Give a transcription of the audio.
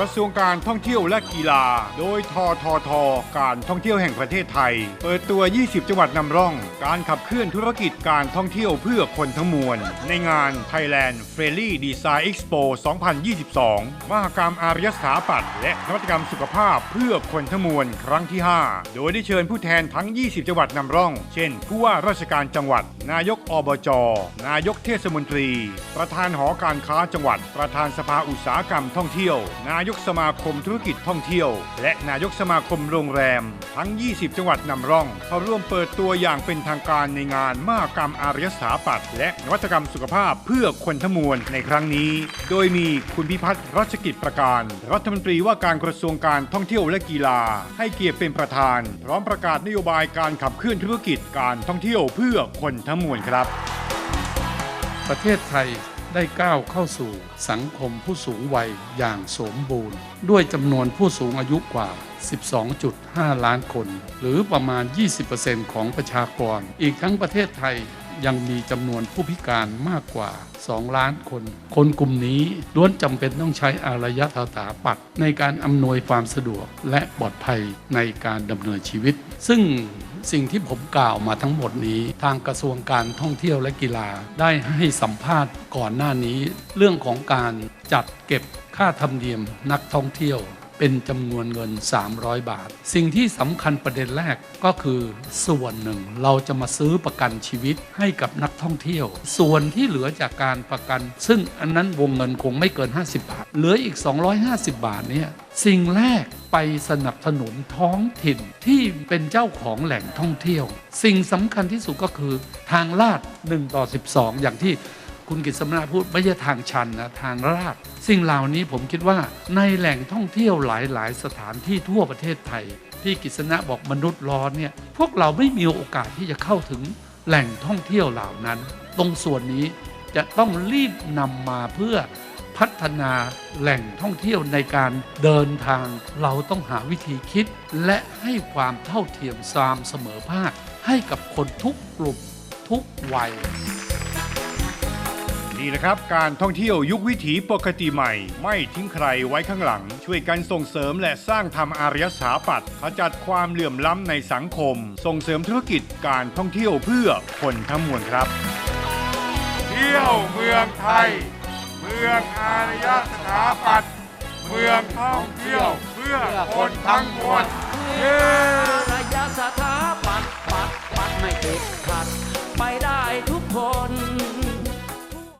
ระทรวงการท่องเที่ยวและกีฬา โดยททท การท่องเที่ยวแห่งประเทศไทย เปิดตัว 20 จังหวัดนำร่อง การขับเคลื่อนธุรกิจการท่องเที่ยวเพื่อคนทั้งมวล ในงาน Thailand Friendly Design Expo 2022 มหกรรมอารยสถาปัตย์และนวัตกรรมสุขภาพเพื่อคนทั้งมวลครั้งที่ 5 โดยได้เชิญผู้แทนทั้ง 20 จังหวัดนำร่อง เช่น ผู้ว่าราชการจังหวัด นายกอบจ นายกเทศมนตรี ประธานหอการค้าจังหวัด ประธานสภาอุตสาหกรรมท่องเที่ยวนายกสมาคมธุรกิจท่องเที่ยว และนายกสมาคมโรงแรม ทั้ง 20 จังหวัดนำร่อง เข้าร่วมเปิดตัวอย่างเป็นทางการในงานมหกรรมอารยสถาปัตย์และนวัตกรรมสุขภาพเพื่อคนทั้งมวลในครั้งนี้ โดยมีคุณพิพัฒน์รัชกิจประการ รัฐมนตรีว่าการกระทรวงการท่องเที่ยวและกีฬา ให้เกียรติเป็นประธาน พร้อมประกาศนโยบายการขับเคลื่อนธุรกิจการท่องเที่ยวเพื่อคนทั้งมวลครับ ประเทศไทย ได้ก้าวเข้าสู่สังคมผู้สูงวัยอย่างสมบูรณ์ ด้วยจำนวนผู้สูงอายุกว่า 12.5 ล้านคน หรือประมาณ 20%ของประชากร อีกทั้งประเทศไทยยังมีจำนวนผู้พิการมากกว่า 2 ล้านคน คนกลุ่มนี้ล้วนจำเป็นต้องใช้อารยสถาปัตย์ในการอำนวยความสะดวกและปลอดภัยในการดำเนินชีวิต ซึ่ง สิ่งที่ผมกล่าวมาทั้งหมดนี้ ทางกระทรวงการท่องเที่ยวและกีฬาได้ให้สัมภาษณ์ก่อนหน้านี้ เรื่องของการจัดเก็บค่าธรรมเนียมนักท่องเที่ยว เป็นจำนวนเงิน 300 บาท สิ่งที่สำคัญประเด็นแรกก็คือส่วนหนึ่งเราจะมาซื้อประกันชีวิตให้กับนักท่องเที่ยว ส่วนที่เหลือจากการประกัน ซึ่งอันนั้นวงเงินคงไม่เกิน 50 บาท เหลืออีก 250 บาทเนี่ยสิ่งแรกไปสนับสนุนท้องถิ่นที่เป็นเจ้าของแหล่งท่องเที่ยว สิ่งสำคัญที่สุดก็คือทางลาด1ต่อ12 อย่างที่ คุณกิษณาพูดไม่ใช่ทางชันนะทางลาดสิ่งเหล่านี้ผมคิดว่าในแหล่งท่องเที่ยวหลายๆ สถานที่ทั่วประเทศไทย ที่กิษณะบอกมนุษย์ร้อนเนี่ยพวกเราไม่มีโอกาสที่จะเข้าถึงแหล่งท่องเที่ยวเหล่านั้น ตรงส่วนนี้จะต้องรีบนำมาเพื่อพัฒนาแหล่งท่องเที่ยวในการเดินทาง เราต้องหาวิธีคิด และให้ความเท่าเทียมสามเสมอภาคให้กับคนทุกกลุ่มทุกวัย นี่นะครับ การท่องเที่ยวยุควิถีปกติใหม่ ไม่ทิ้งใครไว้ข้างหลัง ช่วยกันส่งเสริมและสร้างทำอารยสถาปัตย์ขจัดความเหลื่อมล้ำในสังคม ส่งเสริมธุรกิจการท่องเที่ยวเพื่อคนทั้งมวลครับ เที่ยวเมืองไทย เมืองอารยสถาปัตย์เมืองท่องเที่ยวเพื่อคนทั้งมวลเย้ระยะสถาปัดปัดปัดไม่ติดขัดไปได้ทุกคน